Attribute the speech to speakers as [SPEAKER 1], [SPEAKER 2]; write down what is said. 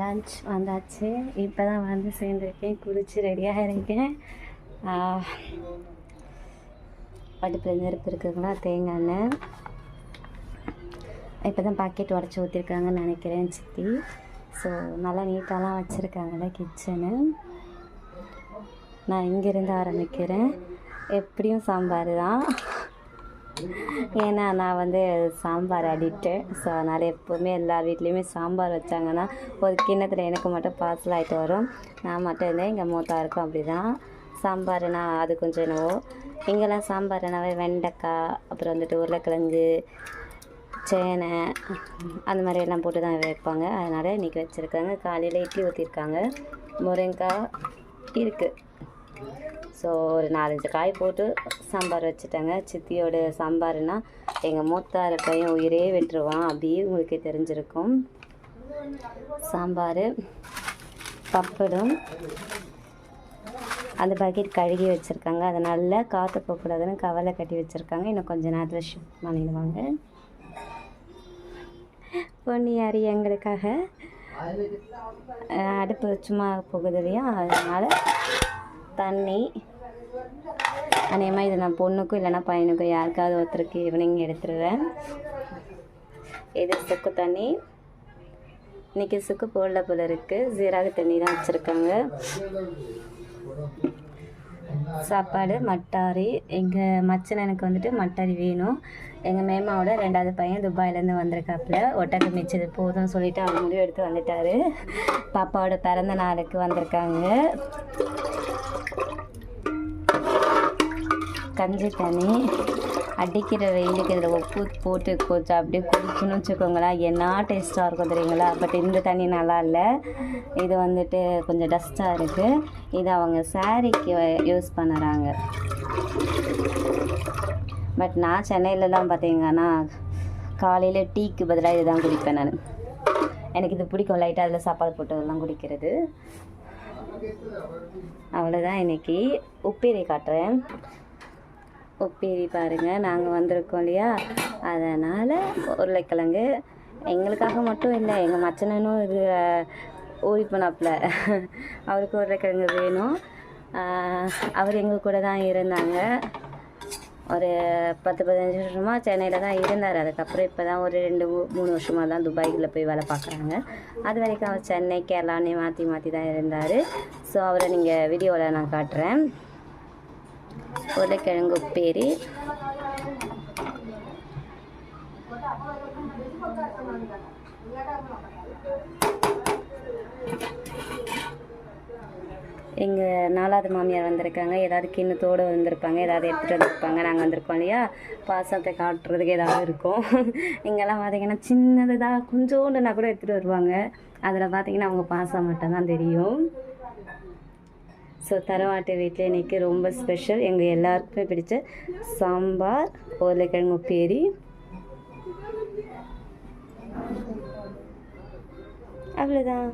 [SPEAKER 1] Lunch வந்தாச்சு. இப்போ தான் வந்து சேர்ந்துருக்கேன். குளிச்சு ரெடியாக இருக்கேன். அடுப்பில் நெருப்பு இருக்குங்களா தேங்காய் எண்ணெய். இப்போ தான் பாக்கெட் உடச்சி ஊற்றிருக்காங்கன்னு நினைக்கிறேன் சித்தி. ஸோ நல்லா நீட்டாலாம் வச்சுருக்காங்கல்ல கிச்சனு நான் இங்கேருந்து ஆரம்பிக்கிறேன். எப்படியும் சாம்பார் தான் ஏன்னா நான் வந்து சாம்பார் அடிக்ட்டு ஸோ அதனால் எப்போவுமே எல்லார் வீட்லேயுமே சாம்பார் வச்சாங்கன்னா ஒரு கிண்ணத்தில் எனக்கு மட்டும் பார்சல் ஆகிட்டு வரும். நான் மட்டும் இருந்தேன். எங்கள் மூத்தா இருக்கும் அப்படி தான் சாம்பார்னா அது கொஞ்சம் என்னவோ இங்கெல்லாம் சாம்பார்னாவே வெண்டைக்காய் அப்புறம் வந்துட்டு உருளைக்கிழங்கு சேனை அந்த மாதிரி எல்லாம் போட்டு தான் வைப்பாங்க. அதனால் இன்றைக்கி வச்சுருக்காங்க. காலையில் இட்லி ஊற்றிருக்காங்க முருங்கைக்காய் இருக்குது ஸோ ஒரு நாலஞ்சு காய் போட்டு சாம்பார் வச்சுட்டேங்க. சித்தியோட சாம்பார்னா எங்கள் மூத்தார் பையன் உயிரே விட்டுருவான். அப்படியே உங்களுக்கு தெரிஞ்சிருக்கும். சாம்பார் பப்படம் அந்த பக்கெட் கழுகி வச்சுருக்காங்க. அதை நல்லா காற்று போகக்கூடாதுன்னு கவலை கட்டி வச்சுருக்காங்க. இன்னும் கொஞ்சம் நேரத்தில் ஷிஃப்ட் பண்ணிடுவாங்க. பொன்னியாரி எங்களுக்காக அடுப்பு சும்மா போகுது இல்லையா? அதனால் தண்ணி. அநேகமாக இது நான் பொண்ணுக்கும் இல்லைன்னா பையனுக்கும் யாருக்காவது ஒருத்தருக்கு ஈவினிங் எடுத்துருவேன். இது சுக்கு தண்ணி. இன்றைக்கி சுக்கு போடல போல இருக்குது ஜீராக தண்ணி தான் வச்சுருக்காங்க. சாப்பாடு மட்டாரி. எங்கள் மச்சனனுக்கு வந்துட்டு மட்டாரி வேணும். எங்கள் மேமாவோட ரெண்டாவது பையன் துபாயிலேருந்து வந்திருக்காப்புல. ஒட்டக்கு மிச்சது போதும் சொல்லிட்டு அவங்க முடிவு எடுத்து வந்துட்டாரு. பாப்பாவோட பிறந்த நாளுக்கு வந்திருக்காங்க. கஞ்சி தண்ணி. அடிக்கிற வெயிலுக்கு இதில் உப்பு போட்டு கொஞ்சம் அப்படியே குடிக்கணும்னு வச்சுக்கோங்களேன். என்ன டேஸ்ட்டாக இருக்கும் தெரியுங்களா? பட் இந்த தண்ணி நல்லா இல்லை. இது வந்துட்டு கொஞ்சம் டஸ்ட்டாக இருக்குது இது அவங்க சாரீக்கு யூஸ் பண்ணுறாங்க. பட் நான் சென்னையிலலாம் பார்த்தீங்கன்னா காலையில் டீக்கு பதிலாக இதுதான் குடிப்பேன் நான். எனக்கு இது பிடிக்கும். லைட்டாக அதில் சாப்பாடு போட்டதெல்லாம் குடிக்கிறது. அவ்வளோதான் இன்னைக்கு. உப்பேரி காட்டுறேன். உப்பேரி பாருங்கள் நாங்கள் வந்திருக்கோம் இல்லையா? அதனால் உருளைக்கிழங்கு எங்களுக்காக மட்டும் இல்லை எங்கள் மச்சனனும் இது ஊறி போனாப்புல. அவருக்கு உருளைக்கிழங்கு வேணும். அவர் எங்கள் கூட தான் இருந்தாங்க. ஒரு பத்து பதினஞ்சு வருஷமாக சென்னையில் தான் இருந்தார். அதுக்கப்புறம் இப்போ தான் ஒரு ரெண்டு மூணு வருஷமாக தான் துபாய்க்குள்ள போய் வேலை பார்க்குறாங்க. அது வரைக்கும் அவர் சென்னை கேரளானே மாற்றி மாற்றி தான் இருந்தார். ஸோ அவரை நீங்கள் வீடியோவில் நான் காட்டுறேன். உருளைக்கிழங்கு உப்பேரி. எங்கள் நாலாவது மாமியார் வந்திருக்காங்க. ஏதாவது கிண்ணத்தோடு வந்திருப்பாங்க ஏதாவது எடுத்துகிட்டு வந்திருப்பாங்க. நாங்கள் வந்திருக்கோம் இல்லையா? பாசத்தை காட்டுறதுக்கு ஏதாவது இருக்கும். இங்கெல்லாம் பார்த்தீங்கன்னா சின்னதாக கொஞ்சோண்டுனா கூட எடுத்துகிட்டு வருவாங்க. அதில் பார்த்தீங்கன்னா அவங்க பாசம் மட்டும்தான் தெரியும். ஸோ தரவாட்டு வீட்டில் இன்றைக்கி ரொம்ப ஸ்பெஷல் எங்கள் எல்லாருக்குமே பிடிச்ச சாம்பார் உருளைக்கிழங்கு பேரி அவ்வளோதான்